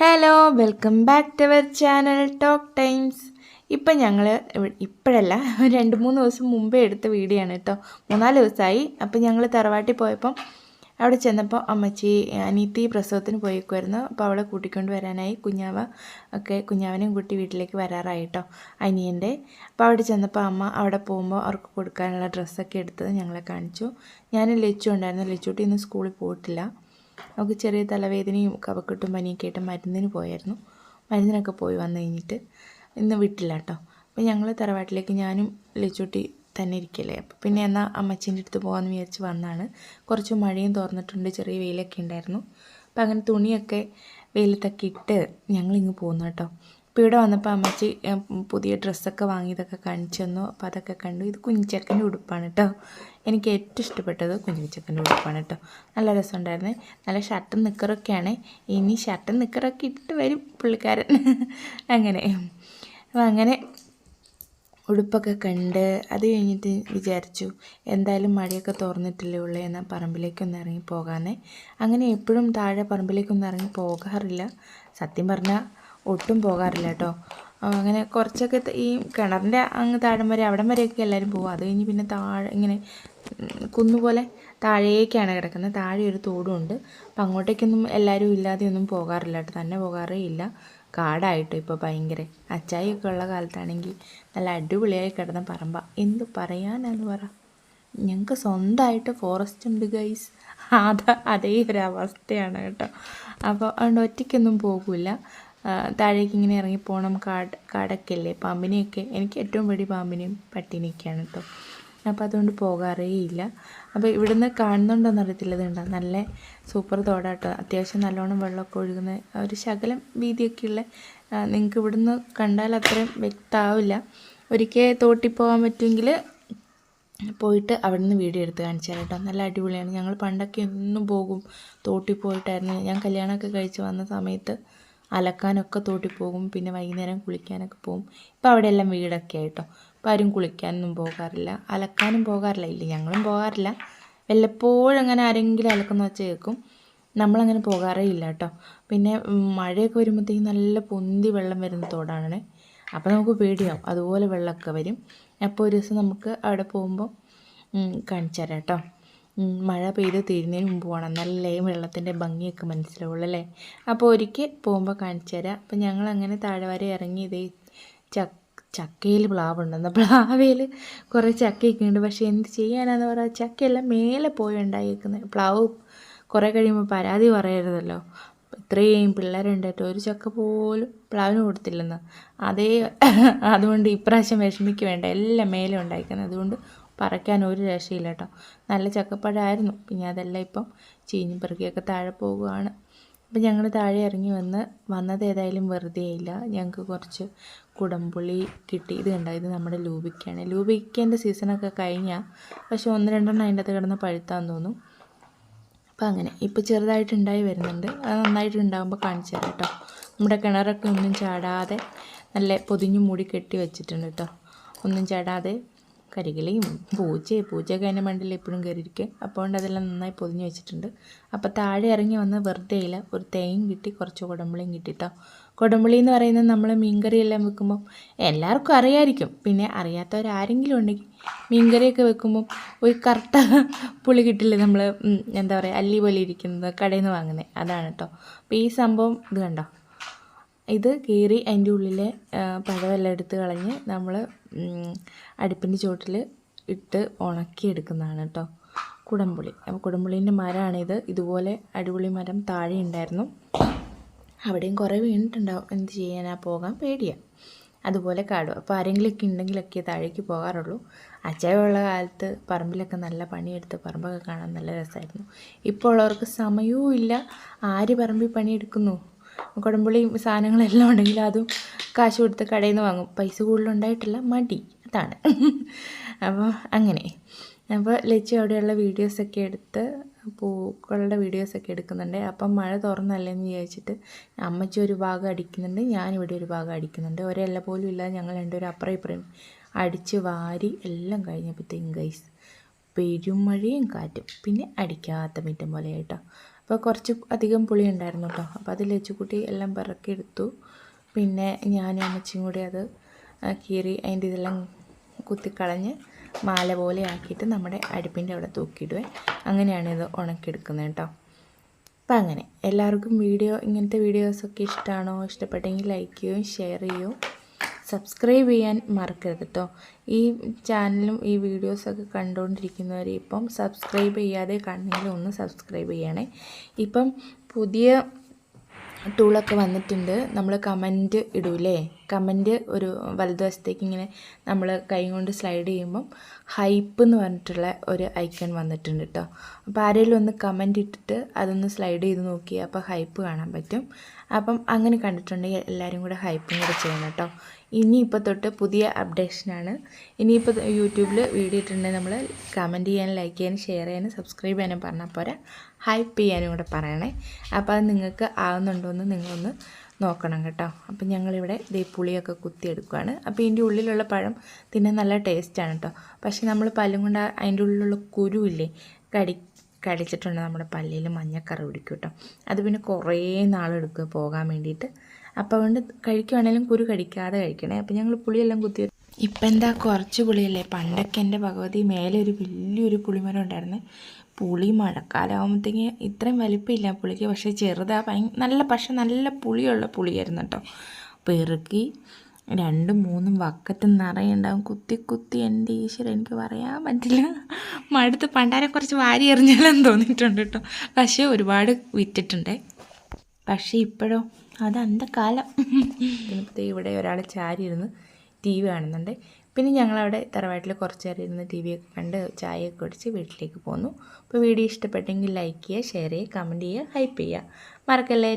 Hello welcome back to our channel Talk Times ഇപ്പം ഞങ്ങൾ ഇപ്പോഴല്ല രണ്ട് മൂന്ന് ദിവസം മുമ്പേ എടുത്ത വീഡിയോ ആണ് കേട്ടോ മൂന്നാൽ ദിവസമായി അപ്പം ഞങ്ങൾ തറവാട്ടിൽ പോയപ്പം അവിടെ ചെന്നപ്പോൾ അമ്മച്ചി അനീത്തി പ്രസവത്തിന് പോയിക്കുമായിരുന്നു അപ്പോൾ അവളെ കൂട്ടിക്കൊണ്ട് വരാനായി. കുഞ്ഞാവ ഒക്കെ കുഞ്ഞാവനെയും കൂട്ടി വീട്ടിലേക്ക് വരാറായി കേട്ടോ അനിയന്റെ അപ്പോൾ അവിടെ ചെന്നപ്പോൾ അമ്മ അവിടെ പോകുമ്പോൾ അവർക്ക് കൊടുക്കാനുള്ള ഡ്രസ്സൊക്കെ എടുത്തത് ഞങ്ങളെ കാണിച്ചു. ഞാൻ ലച്ചു ഉണ്ടായിരുന്നു. ലച്ചൂട്ടി ഇന്ന് സ്കൂളിൽ പോയിട്ടില്ല. അവൾക്ക് ചെറിയ തലവേദനയും കവക്കെട്ടും പനിയൊക്കെ ആയിട്ട് മരുന്നിന് പോയായിരുന്നു. മരുന്നിനൊക്കെ പോയി വന്നു കഴിഞ്ഞിട്ട് ഇന്ന് വിട്ടില്ല കേട്ടോ അപ്പോൾ ഞങ്ങൾ തറവാട്ടിലേക്ക് ഞാനും ലിച്ചുട്ടി തന്നെ ഇരിക്കല്ലേ. അപ്പോൾ പിന്നെ എന്നാൽ അമ്മച്ചീന്റെ അടുത്ത് പോകാമെന്ന് വിചാരിച്ച് വന്നാണ്. കുറച്ച് മഴയും തോർന്നിട്ടുണ്ട് ചെറിയ വെയിലൊക്കെ ഉണ്ടായിരുന്നു. അപ്പോൾ അങ്ങനെ തുണിയൊക്കെ വെയിലത്തൊക്കെ ഇട്ട് ഞങ്ങളിങ്ങ് പോകുന്നു കേട്ടോ അപ്പോൾ ഇവിടെ വന്നപ്പോൾ അമ്മച്ചി പുതിയ ഡ്രസ്സൊക്കെ വാങ്ങിയതൊക്കെ കാണിച്ചു തന്നു അപ്പോൾ അതൊക്കെ കണ്ടു. ഇത് കുഞ്ഞിച്ചക്കന്റെ ഉടുപ്പാണ് കേട്ടോ എനിക്ക് ഏറ്റവും ഇഷ്ടപ്പെട്ടത് കുഞ്ഞിച്ചക്കന്റെ ഉടുപ്പാണ് കേട്ടോ നല്ല രസമുണ്ടായിരുന്നേ. നല്ല ഷർട്ടും നിക്കറൊക്കെയാണ്. ഇനി ഷർട്ടും നിക്കറൊക്കെ ഇട്ടിട്ട് വരും പുള്ളിക്കാരൻ. അങ്ങനെ. അപ്പോൾ അങ്ങനെ ഉടുപ്പൊക്കെ കണ്ട് അത് കഴിഞ്ഞിട്ട് വിചാരിച്ചു എന്തായാലും മഴയൊക്കെ തുറന്നിട്ടില്ലേ ഉള്ളൂ എന്നാൽ പറമ്പിലേക്കൊന്ന് ഇറങ്ങി പോകാമെന്നേ അങ്ങനെ എപ്പോഴും താഴെ പറമ്പിലേക്കൊന്നും ഇറങ്ങി പോകാറില്ല. സത്യം പറഞ്ഞാൽ ഒട്ടും പോകാറില്ല കേട്ടോ. അങ്ങനെ കുറച്ചൊക്കെ ഈ കിണറിന്റെ അങ്ങ് താഴം വരെ അവിടം വരെയൊക്കെ എല്ലാവരും പോകും അത് കഴിഞ്ഞ് പിന്നെ താഴെ ഇങ്ങനെ കുന്നുപോലെ താഴേക്കാണ് കിടക്കുന്നത്. താഴെ ഒരു തോടും ഉണ്ട്. അപ്പം അങ്ങോട്ടേക്കൊന്നും എല്ലാവരും ഇല്ലാതെ ഒന്നും പോകാറില്ല കേട്ടോ. തന്നെ പോകാറേ ഇല്ല. കാടായിട്ട് ഇപ്പോൾ ഭയങ്കര. അച്ചായൊക്കെ ഉള്ള കാലത്താണെങ്കിൽ നല്ല അടിപൊളിയായി കിടന്ന പറമ്പ. എന്ത് പറയാനാന്ന് പറ. ഞങ്ങൾക്ക് സ്വന്തമായിട്ട് ഫോറസ്റ്റ് ഉണ്ട് ഗൈസ് അത് അതേ ഒരു അവസ്ഥയാണ് കേട്ടോ. അപ്പോൾ അതുകൊണ്ട് ഒറ്റയ്ക്കൊന്നും പോകില്ല താഴേക്ക് ഇങ്ങനെ ഇറങ്ങിപ്പോകണം കാട് കാടൊക്കെയല്ലേ? പാമ്പിനെയൊക്കെ എനിക്ക് ഏറ്റവും പേടി പാമ്പിനെയും പട്ടിനെയൊക്കെയാണ് കേട്ടോ അപ്പോൾ അതുകൊണ്ട് പോകാറേ ഇല്ല. അപ്പോൾ ഇവിടുന്ന് കാണുന്നുണ്ടോയെന്ന് അറിയത്തില്ല ഇതുണ്ടോ നല്ല സൂപ്പർ തോടാട്ടോ അത്യാവശ്യം നല്ലോണം വെള്ളമൊക്കെ ഒഴുകുന്ന ഒരു ശകലം വീതിയൊക്കെയുള്ള നിങ്ങൾക്ക് ഇവിടുന്ന് കണ്ടാൽ അത്രയും വ്യക്തമാവില്ല ഒരിക്കൽ തോട്ടിൽ പോകാൻ പറ്റുമെങ്കിൽ പോയിട്ട് അവിടെ നിന്ന് വീഡിയോ എടുത്ത് കാണിച്ചു കേട്ടോ നല്ല അടിപൊളിയാണ്. ഞങ്ങൾ പണ്ടൊക്കെ എന്നും പോകും തോട്ടിൽ പോയിട്ടായിരുന്നു. ഞാൻ കല്യാണമൊക്കെ കഴിച്ച് വന്ന സമയത്ത് അലക്കാനൊക്കെ തോട്ടി പോകും. പിന്നെ വൈകുന്നേരം കുളിക്കാനൊക്കെ പോകും. ഇപ്പോൾ അവിടെയെല്ലാം വീടൊക്കെ ആയിട്ടോ. അപ്പോൾ ആരും കുളിക്കാനൊന്നും പോകാറില്ല. അലക്കാനും പോകാറില്ല. ഇല്ല ഞങ്ങളും പോകാറില്ല. വല്ലപ്പോഴും അങ്ങനെ ആരെങ്കിലും അലക്കുന്ന വെച്ച് കേൾക്കും. നമ്മളങ്ങനെ പോകാറേ ഇല്ല കേട്ടോ. പിന്നെ മഴയൊക്കെ വരുമ്പോഴത്തേക്കും നല്ല പൊന്തി വെള്ളം വരുന്ന തോടാണ്. അപ്പോൾ നമുക്ക് പേടിയാവും. അതുപോലെ വെള്ളമൊക്കെ വരും. അപ്പോൾ ഒരു ദിവസം നമുക്ക് അവിടെ പോകുമ്പോൾ കാണിച്ചു തരാം കേട്ടോ. മഴ പെയ്ത് തീരുന്നതിന് മുമ്പ് പോകണം നല്ല വെള്ളത്തിന്റെ ഭംഗിയൊക്കെ മനസ്സിലാവുള്ളൂ അല്ലേ? അപ്പോൾ ഒരിക്കൽ പോകുമ്പോൾ കാണിച്ചു തരാം. അപ്പോൾ ഞങ്ങൾ അങ്ങനെ താഴെ വരെ ഇറങ്ങി ഇതേ ചക്ക ചക്കയിൽ പ്ലാവുണ്ടെന്ന് പ്ലാവയിൽ കുറേ ചക്കയൊക്കെ ഉണ്ട്. പക്ഷേ എന്ത് ചെയ്യാനാന്ന് പറയുക ചക്കയെല്ലാം മേലെ പോയി ഉണ്ടായിരിക്കുന്നത് പ്ലാവ് കുറേ കഴിയുമ്പോൾ പരാതി പറയരുതല്ലോ. ഇത്രയും പിള്ളേരുണ്ടായിട്ട് ഒരു ചക്ക പോലും പ്ലാവിന് കൊടുത്തില്ലെന്ന്. അതേ അതുകൊണ്ട് ഇപ്രാവശ്യം വിഷമിക്ക് വേണ്ട. എല്ലാം മേലെ ഉണ്ടായിരിക്കുന്നത് അതുകൊണ്ട് പറിക്കാൻ ഒരു രക്ഷയില്ല കേട്ടോ നല്ല ചക്കപ്പഴമായിരുന്നു പിന്നെ അതെല്ലാം ഇപ്പം ചീഞ്ഞ് പെറുക്കിയൊക്കെ താഴെ പോവുകയാണ് അപ്പം ഞങ്ങൾ താഴെ ഇറങ്ങി വന്ന് വന്നത് ഏതായാലും വെറുതെ ആയില്ല. ഞങ്ങൾക്ക് കുറച്ച് കുടംപുളി കിട്ടി. ഇത് കണ്ടോ? ഇത് നമ്മുടെ ലൂബിക്കാണ് ലൂബിക്കേന്റെ സീസണൊക്കെ കഴിഞ്ഞാൽ പക്ഷേ ഒന്ന് രണ്ടെണ്ണം അതിന്റെ അകത്ത് കിടന്ന് പഴുത്താന്ന് തോന്നും. അപ്പം അങ്ങനെ. ഇപ്പോൾ ചെറുതായിട്ടുണ്ടായി വരുന്നുണ്ട്. അത് നന്നായിട്ടുണ്ടാകുമ്പോൾ കാണിച്ചു തരാം കേട്ടോ. നമ്മുടെ കിണറൊക്കെ ഒന്നും ചാടാതെ നല്ല പൊതിഞ്ഞു മൂടി കെട്ടി വെച്ചിട്ടുണ്ട് കേട്ടോ. ഒന്നും ചാടാതെ കരികിലയും പൂച്ചയും പൂച്ചയൊക്കെ അതിന്റെ മണ്ടിൽ എപ്പോഴും കയറിയിരിക്കുക അപ്പോൾ അതെല്ലാം നന്നായി പൊതിഞ്ഞ് വെച്ചിട്ടുണ്ട്. അപ്പോൾ താഴെ ഇറങ്ങി വന്ന് വെറുതെ ഇല്ല ഒരു തേയും കിട്ടി കുറച്ച് കുടമ്പളിയും കിട്ടിട്ടോ കുടമ്പളി എന്ന് പറയുന്നത് നമ്മൾ മീൻകറിയെല്ലാം വെക്കുമ്പോൾ എല്ലാവർക്കും അറിയായിരിക്കും. പിന്നെ അറിയാത്തവരാരെങ്കിലും ഉണ്ടെങ്കിൽ മീൻകറിയൊക്കെ വെക്കുമ്പോൾ ഒരു കറുത്ത പുളി കിട്ടില്ലേ നമ്മൾ എന്താ പറയുക അല്ലി പോലെ ഇരിക്കുന്നത് കടയിൽ നിന്ന് വാങ്ങുന്നത് അതാണ് കേട്ടോ അപ്പോൾ ഈ സംഭവം ഇത് കണ്ടോ? ഇത് കീറി അതിന്റെ ഉള്ളിലെ പഴമെല്ലാം എടുത്ത് കളഞ്ഞ് നമ്മൾ അടുപ്പിന്റെ ചുവട്ടിൽ ഇട്ട് ഉണക്കിയെടുക്കുന്നതാണ് കേട്ടോ കുടംപുളി. അപ്പോൾ കുടംപുളീന്റെ മരമാണിത് ഇതുപോലെ അടിപൊളി മരം താഴെ ഉണ്ടായിരുന്നു. അവിടെയും കുറേ വീണിട്ടുണ്ടാവും. എന്ത് ചെയ്യാനാ പോകാൻ പേടിയാണ് അതുപോലെ കാടും. അപ്പോൾ ആരെങ്കിലുമൊക്കെ ഉണ്ടെങ്കിലൊക്കെ താഴേക്ക് പോകാറുള്ളൂ. അച്ചായുള്ള കാലത്ത് പറമ്പിലൊക്കെ നല്ല പണിയെടുത്ത് പറമ്പൊക്കെ കാണാൻ നല്ല രസമായിരുന്നു ഇപ്പോൾ ഉള്ളവർക്ക് സമയവും ഇല്ല. ആര് പറമ്പിൽ പണിയെടുക്കുന്നു? കുടംപുളി സാധനങ്ങളെല്ലാം ഉണ്ടെങ്കിൽ അതും കാശ് കൊടുത്ത് കടയിൽ നിന്ന് വാങ്ങും. പൈസ കൂടുതലുണ്ടായിട്ടില്ല മടി. അതാണ്. അപ്പോൾ അങ്ങനെ. അപ്പോൾ ലച്ചി അവിടെയുള്ള വീഡിയോസൊക്കെ എടുത്ത് പൂക്കളുടെ വീഡിയോസൊക്കെ എടുക്കുന്നുണ്ട്. അപ്പം മഴ തുറന്നല്ലേന്ന് വിചാരിച്ചിട്ട് അമ്മച്ചി ഒരു ഭാഗം അടിക്കുന്നുണ്ട് ഞാനിവിടെ ഒരു ഭാഗം അടിക്കുന്നുണ്ട്. ഒരല്ല പോലും ഇല്ലാതെ ഞങ്ങൾ രണ്ടുപേരും അപ്പുറം ഇപ്പുറം അടിച്ച് വാരി എല്ലാം കഴിഞ്ഞപ്പോഴത്തേക്കും ഗൈസ് പെരുമഴയും കാറ്റും. പിന്നെ അടിക്കാത്ത മിറ്റം പോലെ കേട്ടോ അപ്പോൾ കുറച്ച് അധികം പുളി ഉണ്ടായിരുന്നു കേട്ടോ അപ്പോൾ അത് ലച്ചുക്കുട്ടി എല്ലാം പിറക്കിയെടുത്തു പിന്നെ ഞാനും അമ്മച്ചിയും കൂടി അത് കീറി അതിന്റെ ഇതെല്ലാം കുത്തിക്കളഞ്ഞ് മാല പോലെ ആക്കിയിട്ട് നമ്മുടെ അടുപ്പിന്റെ അവിടെ തൂക്കിയിടുവേ. അങ്ങനെയാണ് ഇത് ഉണക്കിയെടുക്കുന്നത് കേട്ടോ അപ്പം അങ്ങനെ. എല്ലാവർക്കും വീഡിയോ ഇങ്ങനത്തെ വീഡിയോസൊക്കെ ഇഷ്ടമാണോ ഇഷ്ടപ്പെട്ടെങ്കിൽ ലൈക്ക് ചെയ്യും ഷെയർ ചെയ്യുകയും സബ്സ്ക്രൈബ് ചെയ്യാൻ മറക്കരുത് കേട്ടോ ഈ ചാനലും ഈ വീഡിയോസൊക്കെ കണ്ടുകൊണ്ടിരിക്കുന്നവർ ഇപ്പം സബ്സ്ക്രൈബ് ചെയ്യാതെ കണ്ണെങ്കിൽ ഒന്ന് സബ്സ്ക്രൈബ് ചെയ്യണേ. ഇപ്പം പുതിയ ടൂളൊക്കെ വന്നിട്ടുണ്ട്. നമ്മൾ കമന്റ് ഇടൂലേ? കമന്റ് ഒരു വലതുവശത്തേക്ക് ഇങ്ങനെ നമ്മൾ കൈ കൊണ്ട് സ്ലൈഡ് ചെയ്യുമ്പം ഹൈപ്പ് എന്ന് പറഞ്ഞിട്ടുള്ള ഒരു ഐക്കൺ വന്നിട്ടുണ്ട് കേട്ടോ അപ്പോൾ ആരെങ്കിലും ഒന്ന് കമന്റ് ഇട്ടിട്ട് അതൊന്ന് സ്ലൈഡ് ചെയ്ത് നോക്കി അപ്പോൾ ഹൈപ്പ് കാണാൻ പറ്റും. അപ്പം അങ്ങനെ കണ്ടിട്ടുണ്ടെങ്കിൽ എല്ലാവരും കൂടെ ഹൈപ്പും കൂടെ ചെയ്യണം കേട്ടോ ഇനിയിപ്പോൾ തൊട്ട് പുതിയ അപ്ഡേഷനാണ്. ഇനിയിപ്പോൾ യൂട്യൂബിൽ വീഡിയോ ഇട്ടിട്ടുണ്ടെങ്കിൽ നമ്മൾ കമന്റ് ചെയ്യാനും ലൈക്ക് ചെയ്യാനും ഷെയർ ചെയ്യാനും സബ്സ്ക്രൈബ് ചെയ്യാനും പറഞ്ഞാൽ പോരാ. ഹൈപ്പ് ചെയ്യാനും കൂടെ പറയണേ. അപ്പോൾ അത് നിങ്ങൾക്ക് ആവുന്നുണ്ടോ എന്ന് നിങ്ങളൊന്ന് നോക്കണം കേട്ടോ. അപ്പം ഞങ്ങളിവിടെ ദേ പുളിയൊക്കെ കുത്തിയെടുക്കുകയാണ് അപ്പോൾ ഇതിന്റെ ഉള്ളിലുള്ള പഴം തിന്നാൻ നല്ല ടേസ്റ്റാണ് കേട്ടോ. പക്ഷേ നമ്മൾ പല്ലും കൊണ്ട് അതിന്റെ ഉള്ളിലുള്ള കുരുവില്ലേ കടി കടിച്ചിട്ടുണ്ട് നമ്മുടെ പല്ലിൽ മഞ്ഞക്കറി പിടിക്കും കേട്ടോ. അത് പിന്നെ കുറേ നാളെടുക്കുക പോകാൻ വേണ്ടിയിട്ട്. അപ്പോൾ അതുകൊണ്ട് കഴിക്കുവാണെങ്കിലും കുരു കടിക്കാതെ കഴിക്കണേ. അപ്പോൾ ഞങ്ങൾ പുളിയെല്ലാം കുത്തി ഇപ്പം എന്താ കുറച്ച് പുളിയല്ലേ? പണ്ടൊക്കെ എന്റെ ഭഗവതി മേലെ ഒരു വലിയൊരു പുളിമരം ഉണ്ടായിരുന്നു. പുളി മഴക്കാലമാകുമ്പോഴത്തേക്ക് ഇത്രയും വലിപ്പമില്ല പുളിക്ക്. പക്ഷേ ചെറുതാ ഭയ നല്ല പക്ഷെ നല്ല പുളിയുള്ള പുളിയായിരുന്നു കേട്ടോ. പെറുക്കി രണ്ടും മൂന്നും വക്കത്ത് നിറയുണ്ടാവും കുത്തി കുത്തി എന്റെ ഈശ്വരൻ എനിക്ക് പറയാൻ പറ്റില്ല. മടുത്ത് പണ്ടാരെ കുറച്ച് വാരി എറിഞ്ഞാലെന്ന് തോന്നിയിട്ടുണ്ട് കേട്ടോ. പക്ഷേ ഒരുപാട് വിറ്റിട്ടുണ്ട്. പക്ഷേ ഇപ്പോഴോ? അത് അന്ത കാലം ഇന്നത്തെ ഇവിടെ ഒരാൾ ചാരി ഇരുന്ന് ടി വി കാണുന്നുണ്ട്. പിന്നെ ഞങ്ങളവിടെ തറവാട്ടിൽ കുറച്ച് നേരം ഇരുന്ന് ടി വിയൊക്കെ കണ്ട് ചായയൊക്കെ കുടിച്ച് വീട്ടിലേക്ക് പോന്നു. അപ്പോൾ വീഡിയോ ഇഷ്ടപ്പെട്ടെങ്കിൽ ലൈക്ക് ചെയ്യുക ഷെയർ ചെയ്യുക കമന്റ് ചെയ്യുക ഹൈപ്പ് ചെയ്യുക. മറക്കല്ലേ?